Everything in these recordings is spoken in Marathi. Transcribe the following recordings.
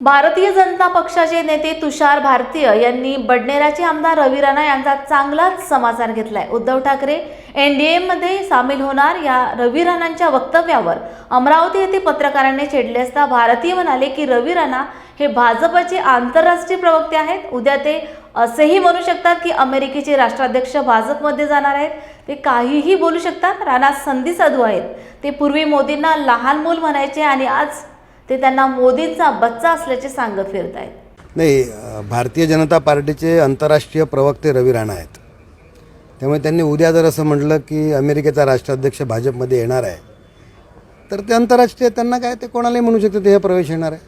भारतीय जनता पक्षाचे नेते तुषार भारतीय यांनी बडनेराचे आमदार रवी राणा यांचा चांगलाच समाचार घेतलाय. उद्धव ठाकरे एनडीएमध्ये सामील होणार या रवी राणांच्या वक्तव्यावर. अमरावती येथे पत्रकारांनी छेडले असता भारतीय म्हणाले की रवी राणा हे भाजपचे आंतरराष्ट्रीय प्रवक्ते आहेत. उद्या ते असेही म्हणू शकतात की अमेरिकेचे राष्ट्राध्यक्ष भाजपमध्ये जाणार आहेत. ते काहीही बोलू शकतात. राणा संधी साधू आहेत. ते पूर्वी मोदींना लहान मूल म्हणायचे आणि आज ते त्यांना मोदींचा बच्चा असल्याचे सांगत फिरत आहेत नाही भारतीय जनता पार्टीचे आंतरराष्ट्रीय प्रवक्ते रवी राणा आहेत. त्यामुळे त्यांनी उद्या जर असं म्हटलं की अमेरिकेचा राष्ट्राध्यक्ष भाजपमध्ये येणार आहे तर ते आंतरराष्ट्रीय त्यांना काय ते कोणालाही म्हणू शकते ते हे प्रवेश येणार आहे.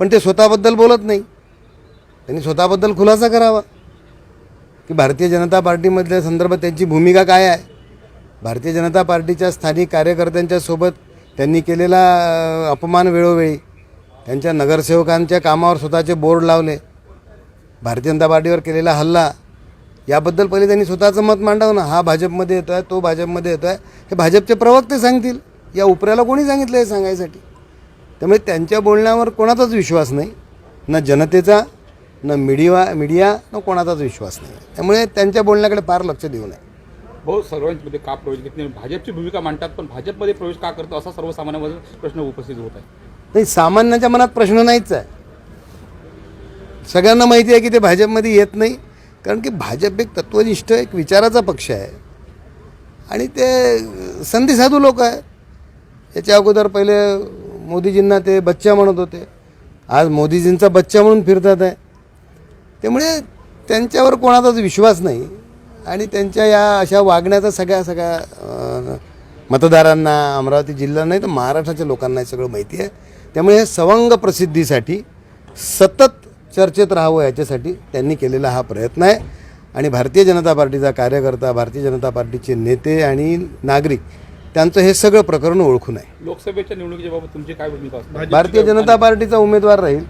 पण ते स्वतःबद्दल बोलत नाही. त्यांनी स्वतःबद्दल खुलासा करावा. की भारतीय जनता पार्टीमधल्या संदर्भात त्यांची भूमिका काय आहे? भारतीय जनता पार्टीच्या स्थानिक कार्यकर्त्यांच्या सोबत त्यांनी केलेला अपमान वेळोवेळी. त्यांच्या नगरसेवकांच्या कामावर स्वतःचे बोर्ड लावले. भारतीय जनता पार्टीवर केलेला हल्ला. याबद्दल पहिले त्यांनी स्वतःचं मत मांडावं ना. हा भाजपमध्ये येतो आहे तो भाजपमध्ये येतो आहे हे भाजपचे प्रवक्ते सांगतील. या उपऱ्याला कोणी सांगितलं हे सांगायसाठी? त्यामुळे त्यांच्या बोलण्यावर कोणाचाच विश्वास नाही. ना जनतेचा न मीडिया मीडिया न कोणाचाच विश्वास नाही. त्यामुळे त्यांच्या बोलण्याकडे फार लक्ष देऊ नये. हो, भाऊ सर्वांमध्ये का प्रवेश घेत नाही? भाजपची भूमिका मांडतात पण भाजपमध्ये प्रवेश का करतो असा सर्वसामान्यामध्ये प्रश्न उपस्थित होत आहे. नाही सामान्यांच्या मनात प्रश्न नाहीच आहे. सगळ्यांना माहिती आहे की ते भाजपमध्ये येत नाही कारण की भाजप एक तत्वनिष्ठ एक विचाराचा पक्ष आहे. आणि ते संधी साधू लोक आहेत याच्या अगोदर पहिले मोदीजींना ते बच्चा म्हणत होते. आज मोदीजींचा बच्चा म्हणून फिरतात आहे. त्यामुळे त्यांच्यावर कोणाचाच विश्वास नाही. आणि त्यांच्या या अशा वागण्याचा सगळ्या सगळ्या मतदारांना अमरावती जिल्हा नाही तर महाराष्ट्राच्या लोकांना हे सगळं माहिती आहे. त्यामुळे हे सवंग प्रसिद्धीसाठी सतत चर्चेत राहावं याच्यासाठी त्यांनी केलेला हा प्रयत्न आहे. आणि भारतीय जनता पार्टीचा कार्यकर्ता भारतीय जनता पार्टीचे नेते आणि नागरिक त्यांचं हे सगळं प्रकरण ओळखून आहे. लोकसभेच्या निवडणुकीच्या बाबत तुमची काय भूमिका भारतीय जनता पार्टीचा उमेदवार राहील.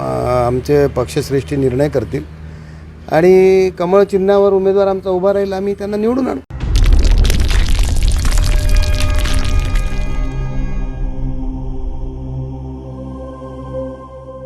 आमचे पक्षश्रेष्ठी निर्णय करतील. आणि कमळ चिन्हावर उमेदवार आमचा उभा राहील आम्ही त्यांना निवडून आणू.